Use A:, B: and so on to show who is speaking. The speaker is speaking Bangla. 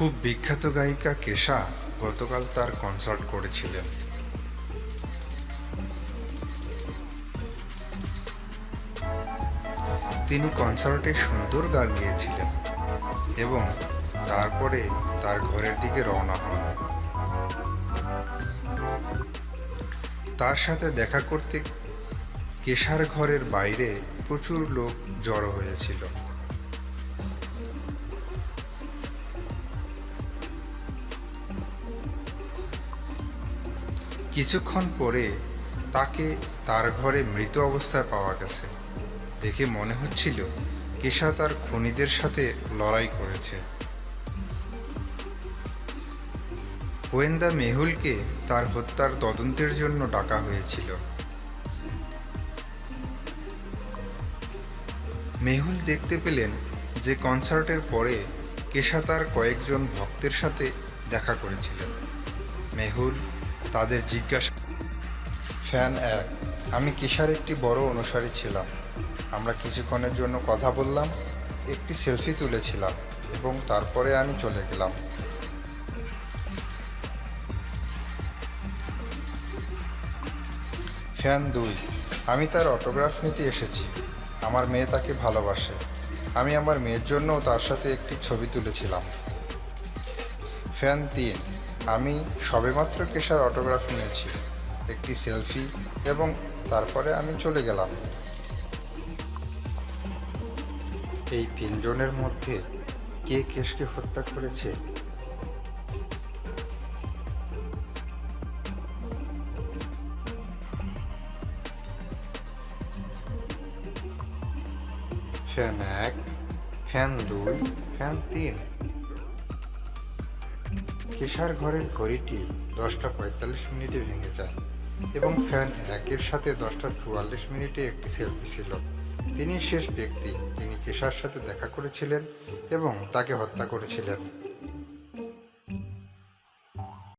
A: খুব বিখ্যাত গায়িকা কেশা গতকাল তার কনসার্ট করেছিলেন। তিনি কনসার্টে সুন্দর গান গিয়েছিলেন এবং তারপরে তার ঘরের দিকে রওনা হন। তার সাথে দেখা করতে কেশার ঘরের বাইরে প্রচুর লোক জড়ো হয়েছিল। কিছুক্ষণ পরে তাকে তার ঘরে মৃত অবস্থায় পাওয়া গেছে। দেখে মনে হচ্ছিল কেশা তার খনিদের সাথে লড়াই করেছে। গোয়েন্দা মেহুলকে তার হত্যার তদন্তের জন্য ডাকা হয়েছিল। মেহুল দেখতে পেলেন যে কনসার্টের পরে কেশা তার কয়েকজন ভক্তের সাথে দেখা করেছিলেন। মেহুল তাদের জিজ্ঞাসা ফ্যান এক, আমি কেশার একটি বড় অনুসারী ছিলাম। আমরা কিছুক্ষণের জন্য কথা বললাম, একটি সেলফি তুলেছিলাম এবং তারপরে আমি চলে গেলাম। ফ্যান দুই, আমি তার অটোগ্রাফ নিতে এসেছি। আমার মেয়ে তাকে ভালোবাসে। আমি আমার মেয়ের জন্যও তার সাথে একটি ছবি তুলেছিলাম। ফ্যান তিন আমি সবেমাত্র কেশার অটোগ্রাফ নিয়েছি, একটি সেলফি এবং তারপরে আমি চলে গেলাম। এই তিনজনের মধ্যে কে কেশকে হত্যা করেছে? ফ্যান এক, ফ্যান দুই, ফ্যান তিন। কেশার ঘরের ঘড়িটি দশটা পঁয়তাল্লিশ মিনিটে ভেঙে যায় এবং ফ্যান একের সাথে দশটা চুয়াল্লিশ মিনিটে একটি সেলফি ছিল। তিনি শেষ ব্যক্তি। তিনি কেশার সাথে দেখা করেছিলেন এবং তাকে হত্যা করেছিলেন।